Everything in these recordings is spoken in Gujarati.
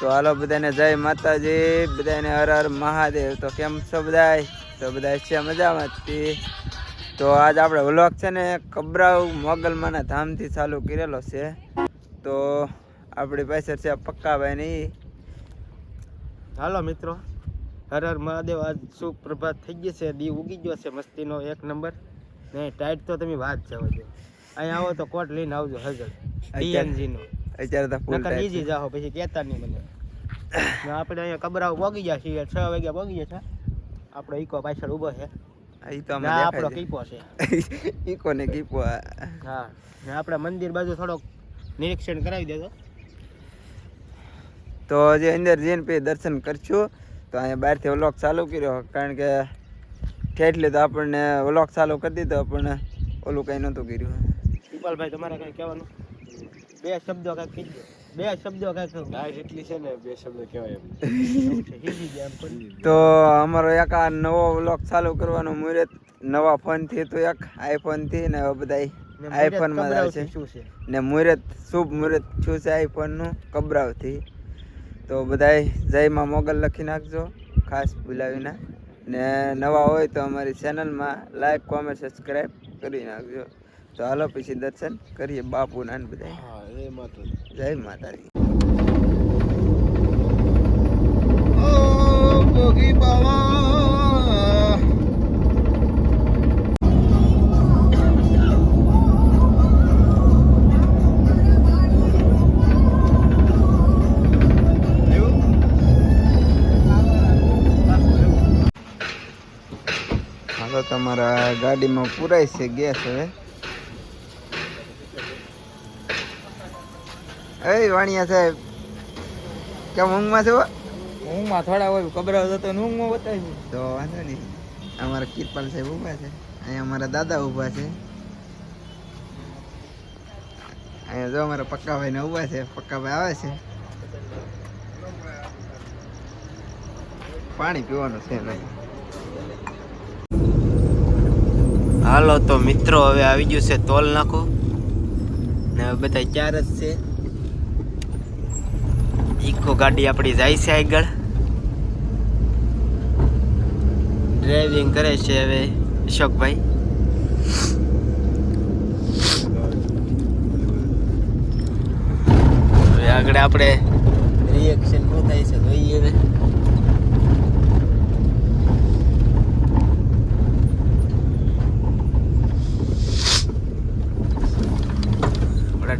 તો હાલો બધાને જય માતાજી બધાને હર હર મહાદેવ. તો કેમ છો બધા તો બધા છે મજામાં તો આજ આપણે વ્લોગ છે ને કબરાવ મોગલમાના ધામથી ચાલુ કરેલો છે. તો આપણી પાસે છે પક્કાભાઈની. હાલો મિત્રો હર હર મહાદેવ. આજ સુપ્રભાત થઈ ગઈ છે દી ઉગી ગયો છે મસ્તીનો એક નંબર. ને ટાઈટ તો તમે વાત જવા દો. અહીંયા આવો તો કોટ લઈને આવજો હજર ડીએનજી નો અત્યારે તો ફૂલ નકર ઈજી જાઓ પછી કહેતા નહીં મને. આપણે અહીંયા કબરાવ પોગી ગયા છીએ છ વાગ્યા પોગી ગયા છે. આપણો ઈકો પાછળ ઊભો છે. ઈ તો અમે આપણો કીપો છે. ઈકો ને કીપો હા ને આપણે મંદિર બાજુ થોડોક નિરીક્ષણ કરાવી દેજો. તો જે અંદર જઈને પછી દર્શન કરશું. તો અહીંયા બહારથી વ્લોગ ચાલુ કર્યો કારણ કે ઠેઠલે તો આપણને વ્લોગ ચાલુ કરી દીધો પણ ઓલું કંઈ નહોતું કર્યું. ઇકબાલભાઈ તમારે કઈ કહેવાનું? બે શબ્દો કંઈક કીધો બે શબ્દો કંઈક ગાય એટલી છે ને બે શબ્દો કહેવાય એમ. તો અમારો એક આ નવો વ્લોગ ચાલુ કરવાનો મુહૂર્ત. નવા ફોનથી તો એક આઈફોનથી ને હવે બધા આઈફોનમાં આવે છે. શું છે? ને મુહૂર્ત શુભ મુહૂર્ત શું છે આઈફોનનું કબરાવથી. તો બધાય જય માં મોગલ લખી નાખજો ખાસ ભૂલાવીને ને. નવા હોય તો અમારી ચેનલમાં લાઈક કોમેન્ટ સબસ્ક્રાઈબ કરી નાખજો. તો હાલો પછી દર્શન કરીએ બાપુના ને બધા હા એ માત્ર જય માતાજી. ભોગી બાવા. હાલો તમારા ગાડીમાં પુરાય છે ગેસ હવે. એ વાણિયા સાહેબ કેમ ઊંઘમાં છો? ઊંઘમાં થોડા હોય કબરાવ હતો તો ઊંઘમાં બતાવી તો વાંધો નહીં. અમારા કિરપાલ સાહેબ ઊભા છે. અહીંયા અમારા દાદા ઊભા છે. અહીંયા જો અમારા પક્કાભાઈ ને ઊભા છે. પક્કાભાઈ આવે છે. પાણી પીવાનું છે નહીં. હાલો તો મિત્રો હવે આવી ગયું છે તોલ નાખો. ને હવે બધા ચાર જ છે. ઇકો ગાડી આપણી જાય છે આગળ. ડ્રાઇવિંગ કરે છે હવે અશોકભાઈ. હવે આગળ આપણે રિએક્શન શું થાય છે, જોઈએ હવે.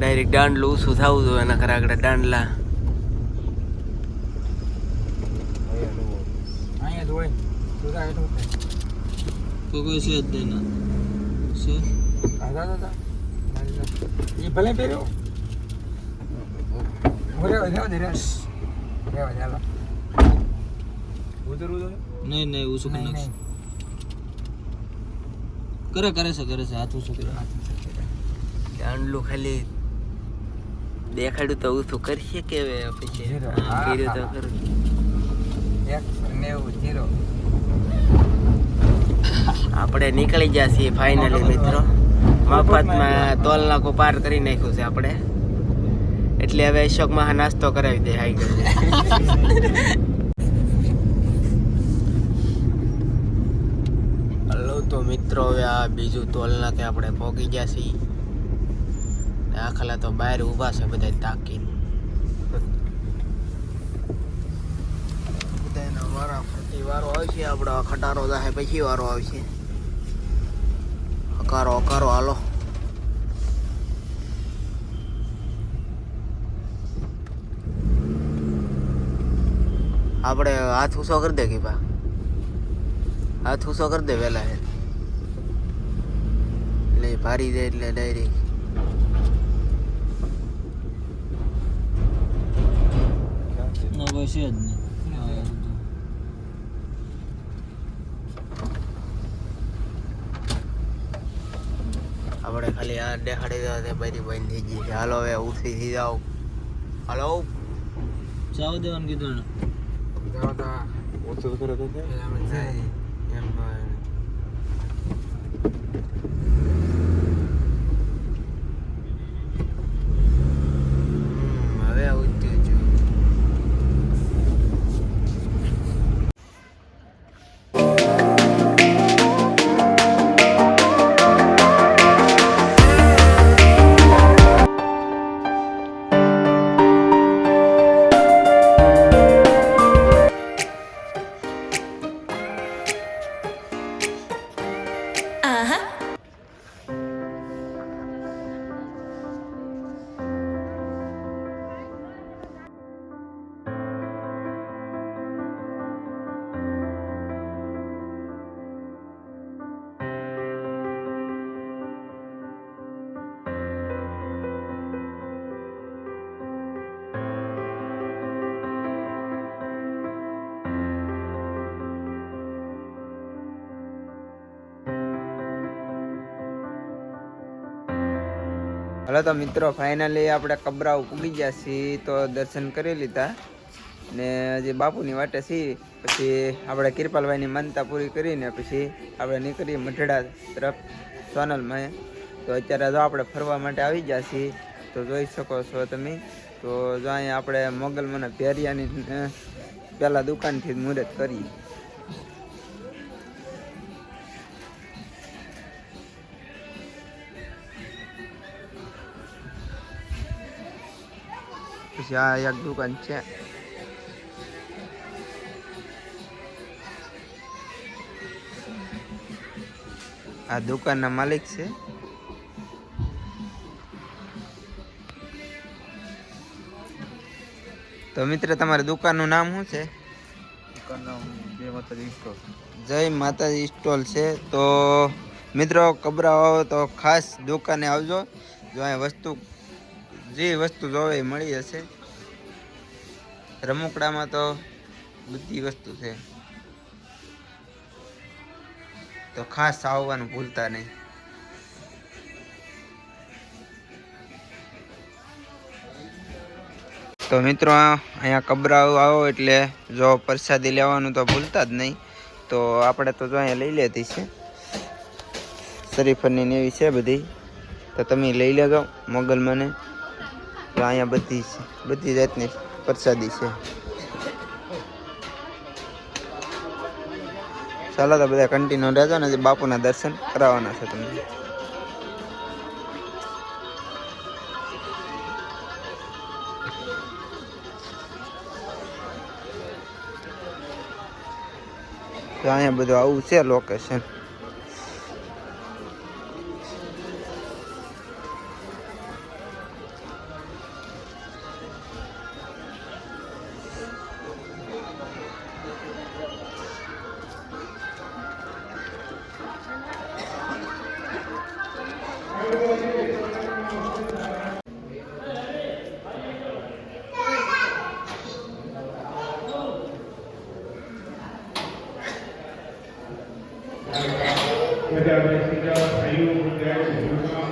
ડાયરેક્ટ દાંડલું ઓછું થવું જોઈએ એના ખરા આગળ દાંડલા તો કોઈ છે જ નહીં છે ભલે પહેર્યો નહીં નહીં ઊંચું કરી કરે છે કરે છે હાથ ખાલી દેખાડ્યું તો ઊંચું કરશે કે પછી આપણે નીકળી ગયા છીએ ફાઇનલી મિત્રો. મફતમાં તોલ નાકો પાર કરી નાખ્યું છે આપણે. એટલે હવે અશોકમાં નાસ્તો કરાવી દે હાઈ હલો, તો મિત્રો, હવે આ બીજું તોલ નાકે આપણે પહોંચી ગયા છીએ. આખલા તો બહાર ઊભા છે બધા તાકીને બધાનો વારા ફરતી વારો આવશે આપણો ખટારો જાહે પછી વારો આવશે. અકારો અકારો હાલો. આપણે હાથ ઉસો કરી દે કીપા. હાથ ઉસો કરી દે વહેલા હે. એટલે ભારી દે એટલે ડાયરેક્ટ ના બસ જ નહીં આપણે ખાલી આ દેખાડી દેવા તે બધી બંધ થઈ ગઈ છે. હાલો હવે ઉઠી થઈ જાઓ. હાલો. ચાવ દેવાનું કીધું ને એમ હમ, હવે ઊંચું છું. હાલો તો મિત્રો ફાઇનલી આપણે કબરાઓ પૂગી ગયા છીએ તો દર્શન કરી લીધા. ને હજી બાપુની વાટે છીએ, પછી આપણે કિરપાલભાઈની માનતા પૂરી કરીને પછી આપણે નીકળીએ મઢડા તરફ સોનલમાં. તો અત્યારે જો આપણે ફરવા માટે આવી ગયા છીએ, તો જોઈ શકો છો તમે. તો જો અહીંયા આપણે મોગલમાંના પહેલાં પહેલા દુકાનથી જ મુહૂર્ત કરીએ પછી આ એક દુકાન છે. આ દુકાનના માલિક છે. તો મિત્ર તમારી દુકાનનું નામ શું છે? જય માતાજી સ્ટોલ. છે. તો મિત્રો કબરા આવો તો ખાસ દુકાને આવજો. જો અહીં વસ્તુ જે વસ્તુ જોવે એ મળી જશે રમકડામાં તો બધી વસ્તુ છે. તો ખાસ આવવાનું ભૂલતા નહીં. તો મિત્રો, અહીંયા કબરાઓ આવો એટલે જો પ્રસાદી લેવાનું તો ભૂલતા જ નહીં. તો આપણે તો જો અહીંયા લઈ લેતી છે. શરીફરની નેવી છે બધી. તો તમે લઈ લેજો, મોગલ મને. તો અહીંયા બધી બધી જાતની પ્રસાદી છે. ચાલો તો બધા કન્ટિન્યુ રહેજો ને બાપુના દર્શન કરાવવાના છે તમને. તો અહીંયા બધું આવું છે લોકેશન બધા બેસી જાઓ ભાઈઓ બધા